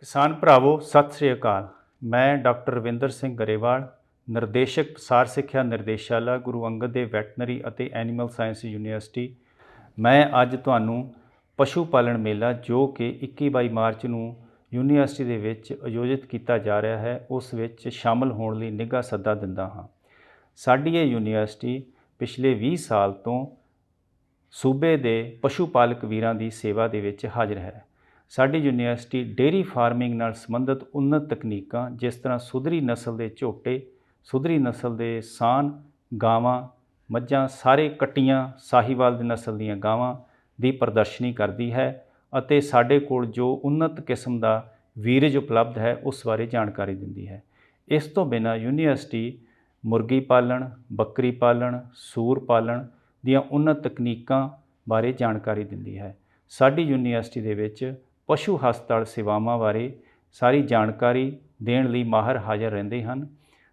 ਕਿਸਾਨ ਭਰਾਵੋ, ਸਤਿ ਸ੍ਰੀ ਅਕਾਲ। ਮੈਂ ਡਾਕਟਰ ਰਵਿੰਦਰ ਸਿੰਘ ਗਰੇਵਾਲ, ਨਿਰਦੇਸ਼ਕ ਪਸਾਰ ਸਿੱਖਿਆ ਨਿਰਦੇਸ਼ਾਲਾ ਗੁਰੂ ਅੰਗਦ ਦੇਵ ਵੈਟਨਰੀ ਅਤੇ ਐਨੀਮਲ ਸਾਇੰਸ ਯੂਨੀਵਰਸਿਟੀ। ਮੈਂ ਅੱਜ ਤੁਹਾਨੂੰ ਪਸ਼ੂ ਪਾਲਣ ਮੇਲਾ ਜੋ ਕਿ 21 22 ਮਾਰਚ ਨੂੰ ਯੂਨੀਵਰਸਿਟੀ ਦੇ ਵਿੱਚ ਆਯੋਜਿਤ ਕੀਤਾ ਜਾ ਰਿਹਾ ਹੈ, ਉਸ ਵਿੱਚ ਸ਼ਾਮਲ ਹੋਣ ਲਈ ਨਿੱਘਾ ਸੱਦਾ ਦਿੰਦਾ ਹਾਂ। ਸਾਡੀ ਇਹ ਯੂਨੀਵਰਸਿਟੀ ਪਿਛਲੇ 20 ਸਾਲ ਤੋਂ ਸੂਬੇ ਦੇ ਪਸ਼ੂ ਪਾਲਕ ਵੀਰਾਂ ਦੀ ਸੇਵਾ ਦੇ ਵਿੱਚ ਹਾਜ਼ਰ ਹੈ। ਸਾਡੀ ਯੂਨੀਵਰਸਿਟੀ ਡੇਰੀ ਫਾਰਮਿੰਗ ਨਾਲ ਸੰਬੰਧਿਤ ਉન્નਤ ਤਕਨੀਕਾਂ, ਜਿਸ ਤਰ੍ਹਾਂ ਸੁਧਰੀ ਨਸਲ ਦੇ ਝੋਟੇ, ਸੁਧਰੀ ਨਸਲ ਦੇ ਸਾਨ, ਗਾਵਾਂ, ਮੱਝਾਂ, ਸਾਰੇ ਕੱਟੀਆਂ ਸਾਹੀਵਾਲ ਦੀ ਨਸਲ ਦੀਆਂ ਗਾਵਾਂ ਦੀ ਪ੍ਰਦਰਸ਼ਨੀ ਕਰਦੀ ਹੈ ਅਤੇ ਸਾਡੇ ਕੋਲ ਜੋ ਉન્નਤ ਕਿਸਮ ਦਾ ਵੀਰਜ ਉਪਲਬਧ ਹੈ, ਉਸ ਬਾਰੇ ਜਾਣਕਾਰੀ ਦਿੰਦੀ ਹੈ। ਇਸ ਤੋਂ ਬਿਨਾਂ ਯੂਨੀਵਰਸਿਟੀ ਮੁਰਗੀ ਪਾਲਣ, ਬੱਕਰੀ ਪਾਲਣ, ਸੂਰ ਪਾਲਣ ਦੀਆਂ ਉન્નਤ ਤਕਨੀਕਾਂ ਬਾਰੇ ਜਾਣਕਾਰੀ ਦਿੰਦੀ ਹੈ। ਸਾਡੀ ਯੂਨੀਵਰਸਿਟੀ ਦੇ ਵਿੱਚ ਪਸ਼ੂ ਹਸਪਤਾਲ ਸੇਵਾਵਾਂ ਬਾਰੇ ਸਾਰੀ ਜਾਣਕਾਰੀ ਦੇਣ ਲਈ ਮਾਹਰ ਹਾਜ਼ਰ ਰਹਿੰਦੇ ਹਨ।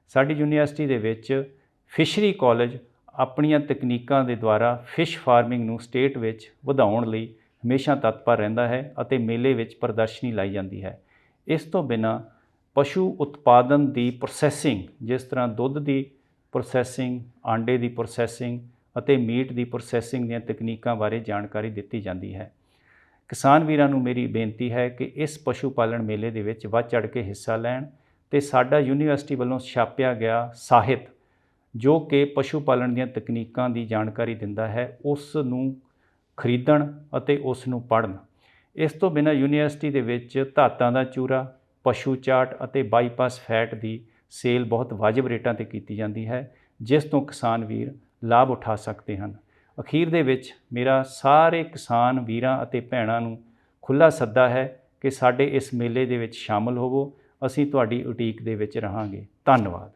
ਸਾਡੀ ਯੂਨੀਵਰਸਿਟੀ ਦੇ ਵਿੱਚ ਫਿਸ਼ਰੀ ਕਾਲਜ ਆਪਣੀਆਂ ਤਕਨੀਕਾਂ ਦੇ ਦੁਆਰਾ ਫਿਸ਼ ਫਾਰਮਿੰਗ ਨੂੰ ਸਟੇਟ ਵਿੱਚ ਵਧਾਉਣ ਲਈ ਹਮੇਸ਼ਾ ਤਤਪਰ ਰਹਿੰਦਾ ਹੈ ਅਤੇ ਮੇਲੇ ਵਿੱਚ ਪ੍ਰਦਰਸ਼ਨੀ ਲਾਈ ਜਾਂਦੀ ਹੈ। ਇਸ ਤੋਂ ਬਿਨਾ ਪਸ਼ੂ ਉਤਪਾਦਨ ਦੀ ਪ੍ਰੋਸੈਸਿੰਗ ਜਿਸ ਤਰ੍ਹਾਂ ਦੁੱਧ ਦੀ ਪ੍ਰੋਸੈਸਿੰਗ ਆਂਡੇ ਦੀ ਪ੍ਰੋਸੈਸਿੰਗ ਅਤੇ ਮੀਟ ਦੀ ਪ੍ਰੋਸੈਸਿੰਗ ਦੀਆਂ ਤਕਨੀਕਾਂ ਬਾਰੇ ਜਾਣਕਾਰੀ ਦਿੱਤੀ ਜਾਂਦੀ ਹੈ। ਕਿਸਾਨ ਵੀਰਾਂ ਨੂੰ ਮੇਰੀ ਬੇਨਤੀ ਹੈ ਕਿ ਇਸ ਪਸ਼ੂ ਪਾਲਣ ਮੇਲੇ ਦੇ ਵਿੱਚ ਵੱਧ ਚੜ ਕੇ ਹਿੱਸਾ ਲੈਣ ਤੇ ਸਾਡਾ ਯੂਨੀਵਰਸਿਟੀ ਵੱਲੋਂ ਛਾਪਿਆ ਗਿਆ ਸਾਹਿਤ, ਜੋ ਕਿ ਪਸ਼ੂ ਪਾਲਣ ਦੀਆਂ ਤਕਨੀਕਾਂ ਦੀ ਜਾਣਕਾਰੀ ਦਿੰਦਾ ਹੈ, ਉਸ ਨੂੰ ਖਰੀਦਣ ਅਤੇ ਉਸ ਨੂੰ ਪੜ੍ਹਨ। ਇਸ ਤੋਂ ਬਿਨਾਂ ਯੂਨੀਵਰਸਿਟੀ ਦੇ ਵਿੱਚ ਧਾਤਾਂ ਦਾ ਚੂਰਾ, ਪਸ਼ੂ ਚਾਟ ਅਤੇ ਬਾਈਪਾਸ ਫੈਟ ਦੀ ਸੇਲ ਬਹੁਤ ਵਾਜਬ ਰੇਟਾਂ ਤੇ ਕੀਤੀ ਜਾਂਦੀ ਹੈ, ਜਿਸ ਤੋਂ ਕਿਸਾਨ ਵੀਰ ਲਾਭ ਉਠਾ ਸਕਦੇ ਹਨ। ਅਖੀਰ ਦੇ ਵਿੱਚ ਮੇਰਾ ਸਾਰੇ ਕਿਸਾਨ ਵੀਰਾਂ ਅਤੇ ਭੈਣਾਂ ਨੂੰ ਖੁੱਲਾ ਸੱਦਾ ਹੈ ਕਿ ਸਾਡੇ ਇਸ ਮੇਲੇ ਦੇ ਵਿੱਚ ਸ਼ਾਮਲ ਹੋਵੋ। ਅਸੀਂ ਤੁਹਾਡੀ ਉਡੀਕ ਦੇ ਵਿੱਚ ਰਹਾਂਗੇ। ਧੰਨਵਾਦ।